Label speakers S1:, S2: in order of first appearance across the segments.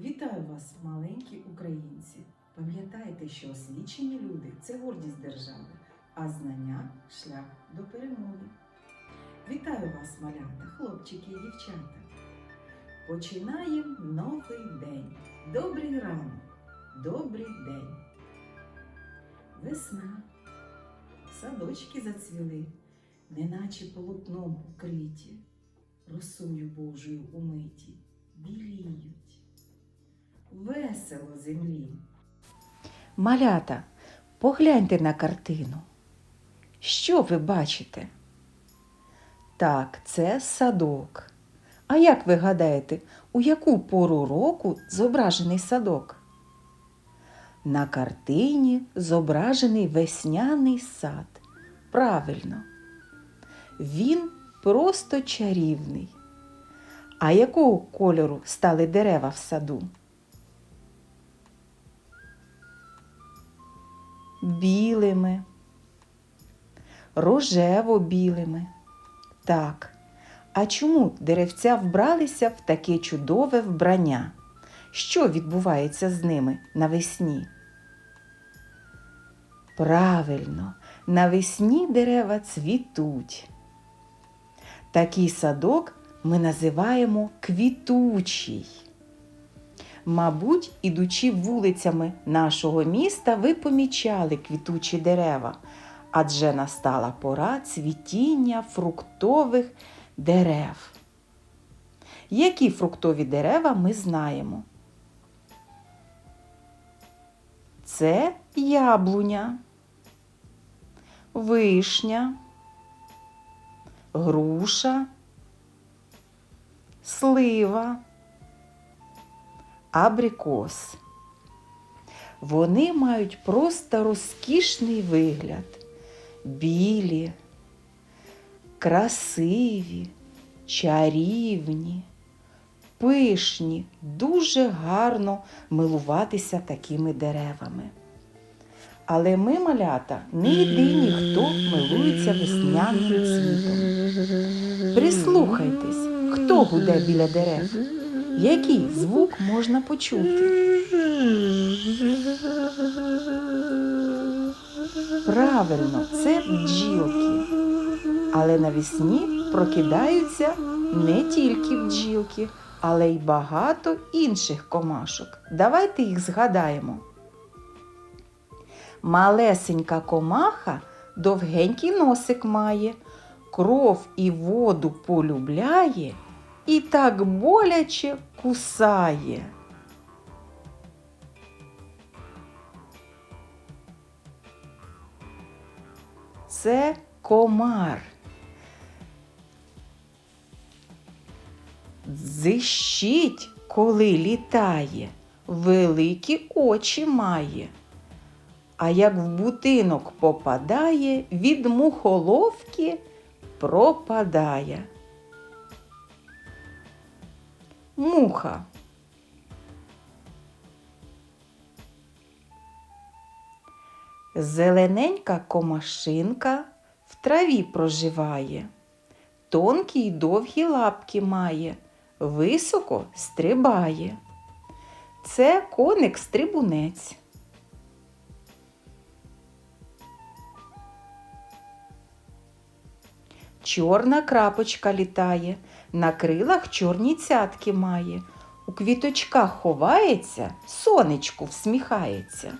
S1: Вітаю вас, маленькі українці! Пам'ятайте, що освічені люди це гордість держави, а знання шлях до перемоги. Вітаю вас, малята, хлопчики і дівчата. Починаємо новий день. Добрий ранок, добрий день. Весна. Садочки зацвіли, неначе полотном укриті, росою Божою умиті, біліють. Весело землі.
S2: Малята, погляньте на картину. Що ви бачите? Так, це садок. А як ви гадаєте, у яку пору року зображений садок? На картині зображений весняний сад. Правильно. Він просто чарівний. А якого кольору стали дерева в саду? Білими, рожево-білими. Так. А чому деревця вбралися в таке чудове вбрання? Що відбувається з ними навесні? Правильно, навесні дерева цвітуть. Такий садок ми називаємо квітучий. Мабуть, ідучи вулицями нашого міста, ви помічали квітучі дерева, адже настала пора цвітіння фруктових дерев. Які фруктові дерева ми знаємо? Це яблуня, вишня, груша, слива абрикос. Вони мають просто розкішний вигляд. Білі, красиві, чарівні, пишні, дуже гарно милуватися такими деревами. Але ми, малята, не єдині, хто милується весняним цвітом. Прислухайтесь, хто гуде біля дерев. Який звук можна почути? Правильно, це бджілки. Але навесні прокидаються не тільки бджілки, але й багато інших комашок. Давайте їх згадаємо. Малесенька комаха довгенький носик має, кров і воду полюбляє і так боляче кусає. Це комар. Зищить, коли літає, великі очі має. А як в будинок попадає, від мухоловки пропадає. Муха. Зелененька комашинка в траві проживає, тонкі й довгі лапки має, високо стрибає. Це коник Чорна крапочка літає, на крилах чорні цятки має, у квіточках ховається, сонечку всміхається.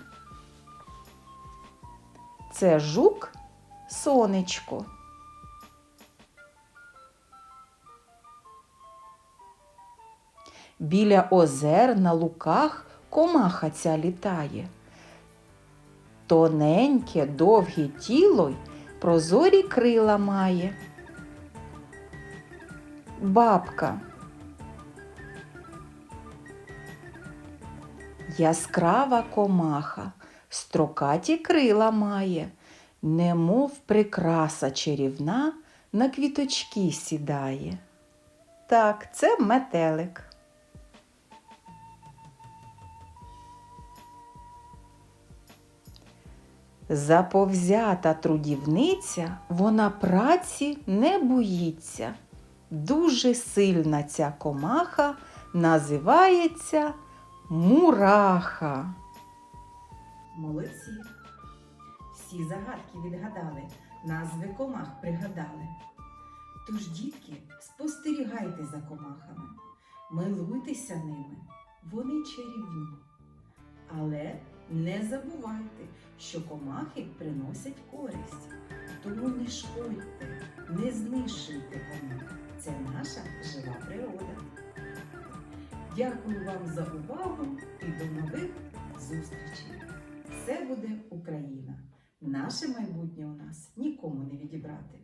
S2: Це жук сонечко. Біля озер на луках комаха ця літає. Тоненьке, довге тіло й прозорі крила має. Бабка. Яскрава комаха, строкаті крила має, немов прикраса чарівна на квіточки сідає. Так, це метелик. Заповзята трудівниця, вона праці не боїться. Дуже сильна ця комаха називається Мураха.
S1: Молодці. Всі загадки відгадали, назви комах пригадали. Тож, дітки, спостерігайте за комахами, милуйтеся ними, вони чарівні. Але не забувайте, що комахи приносять користь. Тому не шкодьте, не знищуйте комах. Це наша жива природа. Дякую вам за увагу і до нових зустрічей. Все буде Україна. Наше майбутнє у нас нікому не відібрати.